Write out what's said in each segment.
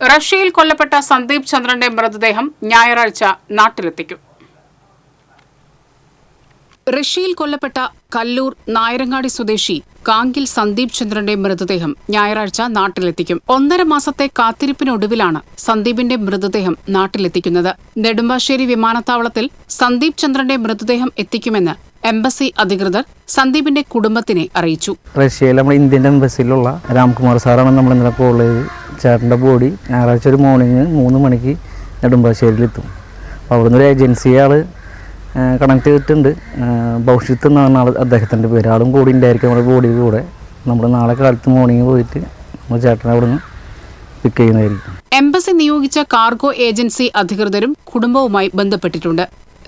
റഷ്യയിൽ കൊല്ലപ്പെട്ട സന്ദീപ് ചന്ദ്രന്റെ മൃതദേഹം ഞായറാഴ്ച നാട്ടിലെത്തിക്കും. റഷ്യയിൽ കൊല്ലപ്പെട്ട കല്ലൂർ നായരങ്ങാടി സ്വദേശി കാങ്കിൽ സന്ദീപ് ചന്ദ്രന്റെ മൃതദേഹം ഞായറാഴ്ച നാട്ടിലെത്തിക്കും. ഒന്നര മാസത്തെ കാത്തിരിപ്പിനൊടുവിലാണ് സന്ദീപിന്റെ മൃതദേഹം നാട്ടിലെത്തിക്കുന്നത്. നെടുമ്പാശ്ശേരി വിമാനത്താവളത്തിൽ സന്ദീപ് ചന്ദ്രന്റെ മൃതദേഹം എത്തിക്കുമെന്ന് എംബസി അധികൃതർ സന്ദീപിന്റെ കുടുംബത്തിനെ അറിയിച്ചു. റഷ്യയിൽ നമ്മുടെ ഇന്ത്യൻ എംബസിയിലുള്ള രാംകുമാർ സാറാണ് നമ്മൾ ഇന്നലെ കോൾ ചെയ്ത് ചേട്ടന്റെ ബോഡി ഞായറാഴ്ച ഒരു മോർണിംഗ് മൂന്ന് മണിക്ക് നെടുമ്പാശ്ശേരിയിലെത്തും. അപ്പോൾ അവിടുന്ന് ഒരു ഏജൻസി ആൾ കണക്ട് ചെയ്തിട്ടുണ്ട്. ഭവിഷ്യത്ത് എന്നാണ് ആൾ അദ്ദേഹത്തിന്റെ പേര്. ആളും കൂടി ഉണ്ടായിരിക്കും നമ്മുടെ ബോഡി കൂടെ. നമ്മൾ നാളെ കാലത്ത് മോർണിംഗ് പോയിട്ട് നമ്മൾ ചേട്ടനെ അവിടുന്ന് പിക്ക് ചെയ്യുന്നതായിരിക്കും. എംബസി നിയോഗിച്ച കാർഗോ ഏജൻസി അധികൃതരും കുടുംബവുമായി ബന്ധപ്പെട്ടിട്ടുണ്ട്.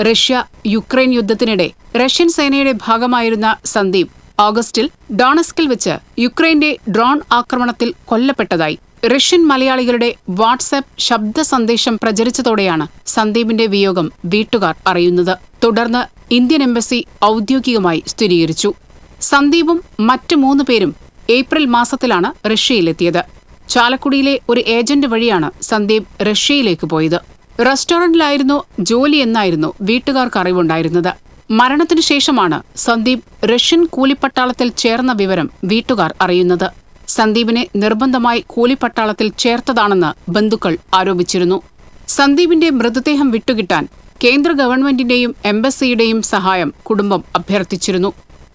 റഷ്യ യുക്രൈൻ യുദ്ധത്തിനിടെ റഷ്യൻ സേനയുടെ ഭാഗമായിരുന്ന സന്ദീപ് ഓഗസ്റ്റിൽ ഡോണസ്കിൽ വെച്ച് യുക്രൈന്റെ ഡ്രോൺ ആക്രമണത്തിൽ കൊല്ലപ്പെട്ടതായി. റഷ്യൻ മലയാളികളുടെ വാട്സാപ്പ് ശബ്ദ സന്ദേശം പ്രചരിച്ചതോടെയാണ് സന്ദീപിന്റെ വിയോഗം വീട്ടുകാർ അറിയുന്നത്. തുടർന്ന് ഇന്ത്യൻ എംബസി ഔദ്യോഗികമായി സ്ഥിരീകരിച്ചു. സന്ദീപും മറ്റ് മൂന്ന് പേരും ഏപ്രിൽ മാസത്തിലാണ് റഷ്യയിലെത്തിയത്. ചാലക്കുടിയിലെ ഒരു ഏജന്റ് വഴിയാണ് സന്ദീപ് റഷ്യയിലേക്ക് പോയത്. റെസ്റ്റോറന്റിലായിരുന്നു ജോലി എന്നായിരുന്നു വീട്ടുകാർക്ക് അറിവുണ്ടായിരുന്നത്. മരണത്തിനു ശേഷമാണ് സന്ദീപ് റഷ്യൻ കൂലിപ്പട്ടാളത്തിൽ ചേർന്ന വിവരം വീട്ടുകാർ അറിയുന്നത്. സന്ദീപിനെ നിർബന്ധമായി കൂലിപ്പട്ടാളത്തിൽ ചേർത്തതാണെന്ന് ബന്ധുക്കൾ ആരോപിച്ചിരുന്നു. സന്ദീപിന്റെ മൃതദേഹം വിട്ടുകിട്ടാൻ കേന്ദ്ര ഗവൺമെന്റിന്റെയും എംബസിയുടെയും സഹായം കുടുംബം അഭ്യർത്ഥിച്ചിരുന്നു.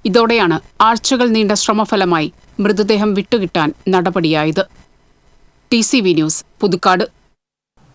ഇതോടെയാണ് ആഴ്ചകൾ നീണ്ട ശ്രമഫലമായി മൃതദേഹം വിട്ടുകിട്ടാൻ നടപടിയായത്. T C V news Puthukkad.